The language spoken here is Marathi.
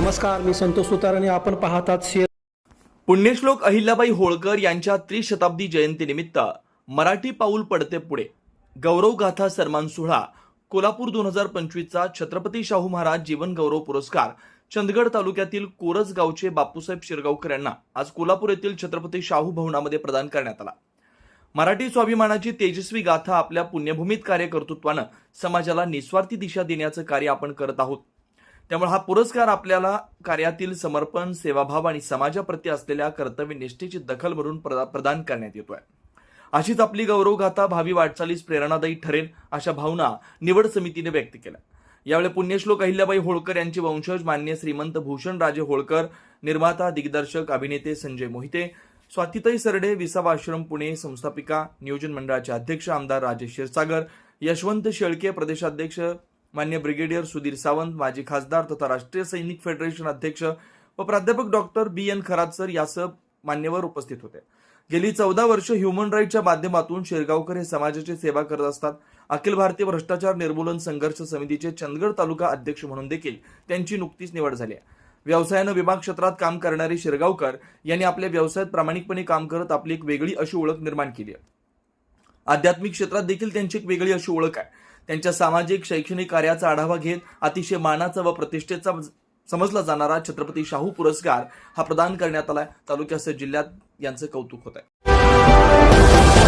नमस्कार मी संतोष सुतार आणि आपण पाहतात शेअर पुण्यश्लोक अहिल्याबाई होळकर यांच्या त्रिशताब्दी जयंतीनिमित्त मराठी पाऊल पडते पुढे. गौरव गाथा सन्मान सोहळा कोल्हापूर दोन हजार पंचवीसचा छत्रपती शाहू महाराज जीवन गौरव पुरस्कार चंदगड तालुक्यातील कोरज गावचे बापूसाहेब शिरगावकर यांना आज कोल्हापूर येथील छत्रपती शाहू भवनामध्ये प्रदान करण्यात आला. मराठी स्वाभिमानाची तेजस्वी गाथा आपल्या पुण्यभूमीत कार्यकर्तृत्वानं समाजाला निस्वार्थी दिशा देण्याचं कार्य आपण करत आहोत. त्यामुळे हा पुरस्कार आपल्याला कार्यातील समर्पण सेवाभाव आणि समाजाप्रती असलेल्या कर्तव्य निष्ठेची दखल म्हणून प्रदा- प्रदान करण्यात येतोय. अशीच आपली गौरवगाथा भावी वाटचालीस प्रेरणादायी ठरेल अशा भावना निवड समितीने व्यक्त केल्या. यावेळी पुण्यश्लोक अहिल्याबाई होळकर यांचे वंशज मान्य श्रीमंत भूषण राजे होळकर निर्माता दिग्दर्शक अभिनेते संजय मोहिते स्वातिताई सरडे विसावा आश्रम पुणे संस्थापिका नियोजन मंडळाचे अध्यक्ष आमदार राजेश क्षीरसागर यशवंत शेळके प्रदेशाध्यक्ष मान्य ब्रिगेडियर सुधीर सावंत माजी खासदार तथा राष्ट्रीय सैनिक फेडरेशन अध्यक्ष व प्राध्यापक डॉक्टर बी एन खरातसर यासह मान्यवर उपस्थित होते. गेली चौदा वर्ष ह्युमन राईटच्या माध्यमातून शेरगावकर हे समाजाची सेवा करत असतात. अखिल भारतीय भ्रष्टाचार निर्मूलन संघर्ष समितीचे चंदगड तालुका अध्यक्ष म्हणून देखील त्यांची नुकतीच निवड झाली आहे. व्यवसायानं विमा क्षेत्रात काम करणारे शिरगावकर यांनी आपल्या व्यवसायात प्रामाणिकपणे काम करत आपली एक वेगळी अशी ओळख निर्माण केली आहे. आध्यात्मिक क्षेत्रात देखील त्यांची एक वेगळी अशी ओळख आहे. त्यांच्या सामाजिक शैक्षणिक कार्याचा आढावा घेत अतिशय मानाचा व प्रतिष्ठेचा समजला जाणारा छत्रपती शाहू पुरस्कार हा प्रदान करण्यात आलाय. तालुक्यासह जिल्ह्यात यांचं कौतुक होत आहे